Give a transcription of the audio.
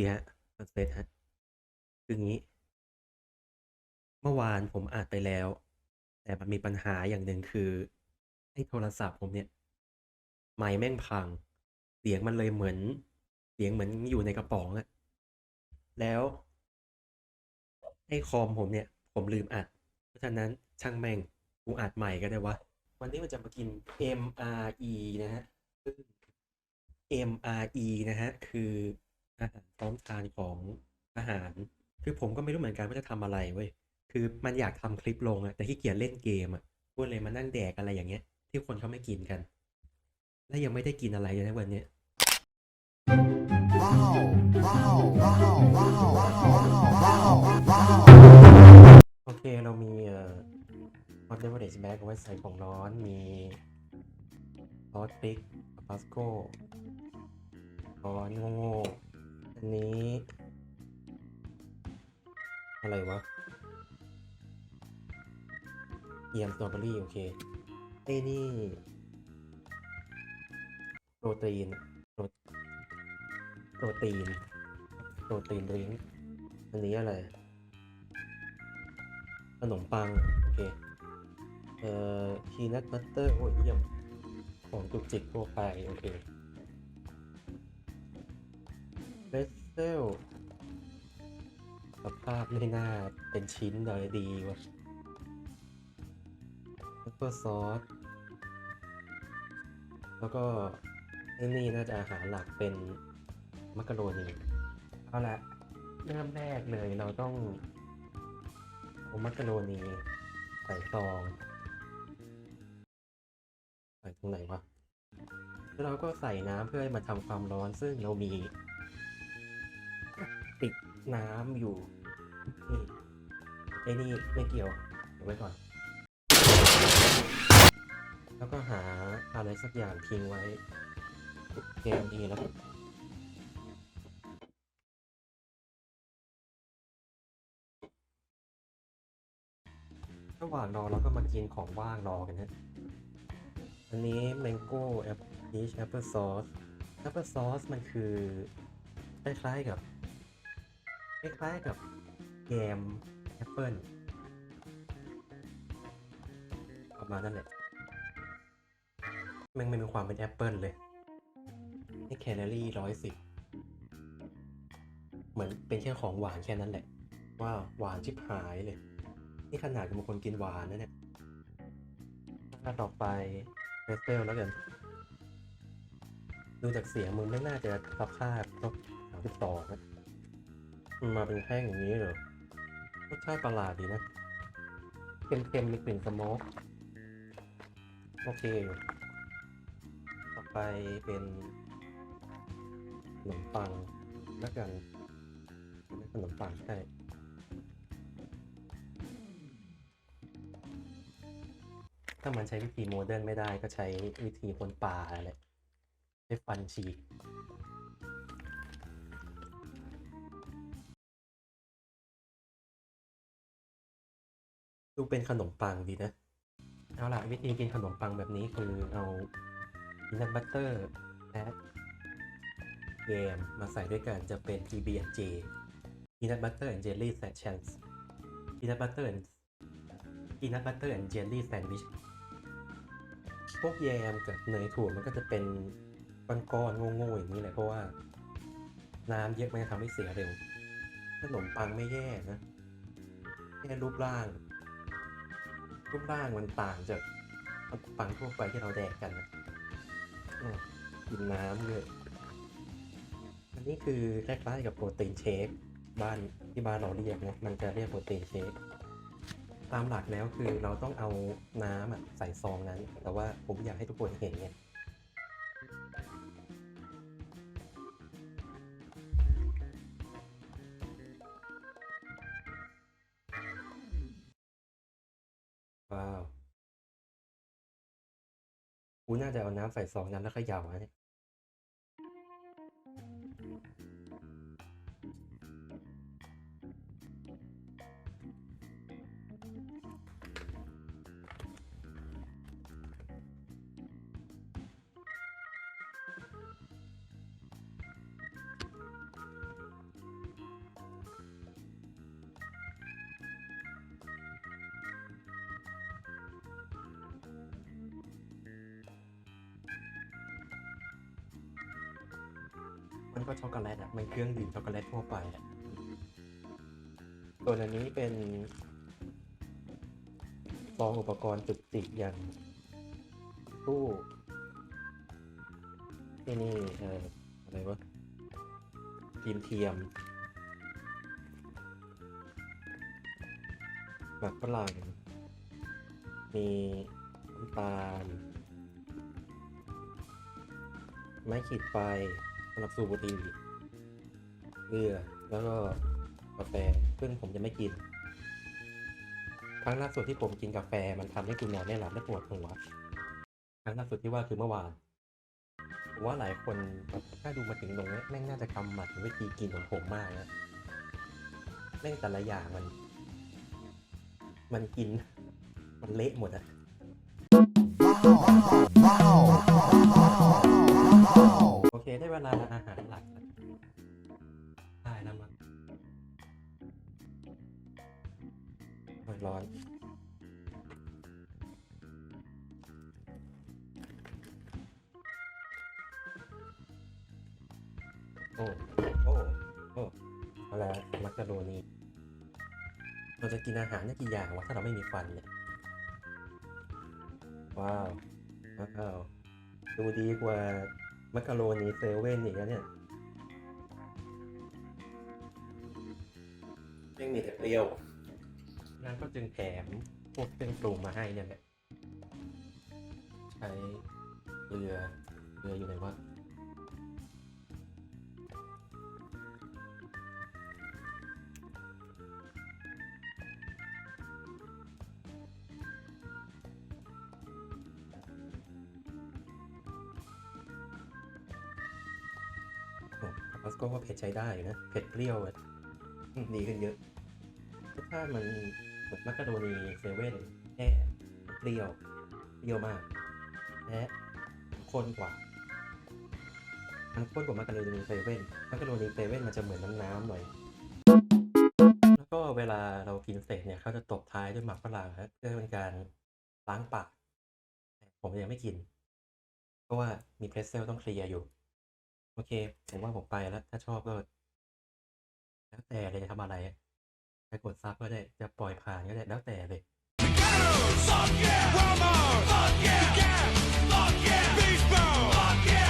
ดีฮะคอนเซ็ปต์ฮะคืองี้ เมื่อวานผมอัดไปแล้ว แต่มันมีปัญหาอย่างหนึ่งคือไอ้โทรศัพท์ผมเนี่ย ไมค์แม่งพัง เสียงมันเลยเหมือน เสียงเหมือนอยู่ในกระป๋องอะแล้วไอ้คอมผมเนี่ย ผมลืมอัด เพราะฉะนั้นช่างแม่งกูอัดใหม่ก็ได้วะ วันนี้มันจะมากิน MRE นะฮะซึ่ง MRE นะฮะ คือ อาหารพร้อมทานของอาหาร คือผมก็ไม่รู้เหมือนกันว่าจะทำอะไรเว้ยคือมันอยากทำคลิปลงอะแต่ขี้เกียจเล่นเกมอะก็เลยมานั่งแดกอะไรอย่างเงี้ย ที่คนเขาไม่กินกัน และยังไม่ได้กินอะไรเลยนะวันเนี้ยโอเคเรามีเอ่อ hot beverage bag เอาไว้ใส่ของร้อนมีซอสพริกพาสโก้ร้อนโง่ อะไรวะเยียมสตรอเบอรี่โอเคไอ้นี่โปรตีนโปรตีนโปรตีนดริงอันนี้อะไร ขนมปัง โอเค เอ่อพีนัทบัตเตอร์โอ้ยเยี่ยมของจุกจิกทั่วไป โอเคเบสเซล สภาพไม่น่าเป็นชิ้นเลยดีวะเปปเปอร์ซอส แล้วก็ไอ้นี่น่าจะอาหารหลักเป็นมักกะโรนีเอาละเริ่มแรกเลยเราต้องเอามักกะโรนีใส่ซองใส่ตรงไหนวะแล้วเราก็ใส่น้ำเพื่อให้มันทำความร้อนซึ่งเรามี ติดน้ำอยู่นี่ไอ้นี่ไม่เกี่ยวเดี๋ยวไว้ก่อน แล้วก็หาอะไรสักอย่างทิ้งไว้เกมนี้แล้วระหว่างรอเราก็มากินของว่างรอกันฮะ อันนี้ mango apple peach apple sauce apple sauce มันคือ คล้ายๆกับ คล้ายๆกับแยมแอปเปิลประมาณนั่นแหละมันไม่มีความเป็นแอปเปิลเลยนี่แคลอรี่ร้อยสิบเหมือนเป็นแค่ของหวานแค่นั้นแหละว้าวหวานชิบหายเลย นี่ขนาดเป็นคนกินหวานนะเนี่ยถ้าต่อไปเรสเซลแล้วกัน ดูจากเสียงมึงไม่น่าจะสภาพครบสามสิบสองนะ มันมาเป็นแท่งอย่างนี้เหรอรสชาติประหลาดดีนะเค็มๆมีกลิ่นสโมกโอเคอยู่ต่อไปเป็นขนมปังแล้วกันขนมปังใช่ถ้ามันใช้วิธีโมเดิร์นไม่ได้ก็ใช้วิธีคนป่าแหละใช้ฟันฉีก ดูเป็นขนมปังดีนะ เอาล่ะ วิธีกินขนมปังแบบนี้คือเอาพีนัทบัตเตอร์และแยมมาใส่ด้วยกันจะเป็น PB&J Peanut Butter and Jelly Sandwich Peanut Butter and Peanut Butter and Jelly Sandwich พวกแยมกับเนยถั่วมันก็จะเป็นก้อนๆโง่ๆอย่างนี้แหละเพราะว่า น้ำเยอะมันจะทำให้เสียเร็วขนมปังไม่แย่นะแค่รูปร่าง รูปร่างมันต่างจากขนมปังทั่วไปที่เราแดกกันนะกินน้ำเลยอันนี้คือคล้ายๆกับโปรตีนเชคบ้านที่บ้านเราเรียกนะมันจะเรียกโปรตีนเชคตามหลักแล้วคือเราต้องเอาน้ำใส่ซองนั้น แต่ว่าผมอยากให้ทุกคนเห็นเนี่ย ว้าว กูน่าจะเอาน้ำใส่ซองนั้นแล้วเขย่านะเนี่ย มันก็ช็อกโกแลตอะ มันเครื่องดื่มช็อกโกแลตทั่วไปอะส่วนอันนี้เป็นซองอุปกรณ์จุกจิกอย่างตู้ที่นี่เอ่ออะไรวะทีมเทียมหมักฝรั่งมีน้ำตาล ไม้ขีดไฟ สำหรับสูบบุหรี่เกลือแล้วก็กาแฟซึ่งผมจะไม่กิน ครั้งล่าสุดที่ผมกินกาแฟมันทำให้คุณนอนไม่หลับและปวดหัว ครั้งล่าสุดที่ว่าคือเมื่อวานผมว่าหลายคนถ้าดูมาถึงตรงนี้แม่งน่าจะกำหมัดวิธีกินของผมมากนะแม่งแต่ละอย่างมัน มันกิน มันเละหมดอะโอเคได้ เวลาอาหารหลักได้แล้วมั้งร้อนโอ้ โอ้ โอ้เอาละมักกะโรนีเราจะกินอาหารได้กี่อย่างวะถ้าเราไม่มีฟันเนี่ย ว้าว ว้าว ดูดีกว่า มักกะโรนีเซเว่นอย่างเงี้ยเนี่ยยังมีแต่เปรี้ยวงานก็จึงแถมพวกเครื่องปรุงมาให้เนี่ยแหละใช้เกลือเกลืออยู่ไหนวะ อ้ออสโก้ว่าเผ็ดใช้ได้นะ เผ็ดเปรี้ยวดีขึ้นเยอะรสชาติมันเหมือนมักกะโรนีเซเว่นแค่เปรี้ยว เปรี้ยวมาก และข้นกว่า มันข้นกว่ามักกะโรนีเซเว่นมักกะโรนีเซเว่นมันจะเหมือนน้ำน้ำๆหน่อย แล้วก็เวลาเรากินเสร็จเนี่ยเขาจะตบท้ายด้วยหมักฝรั่งฮะเพื่อเป็นการล้างปาก ผมยังไม่กิน เพราะว่ามีเพรสเซลต้องเคลียร์อยู่ อเค ผมว่าผมไปแล้ว ถ้าชอบก็ แล้วแต่เลยจะทำอะไรจะกดซับก็ได้จะปล่อยผ่านก็ได้แล้วแต่เลย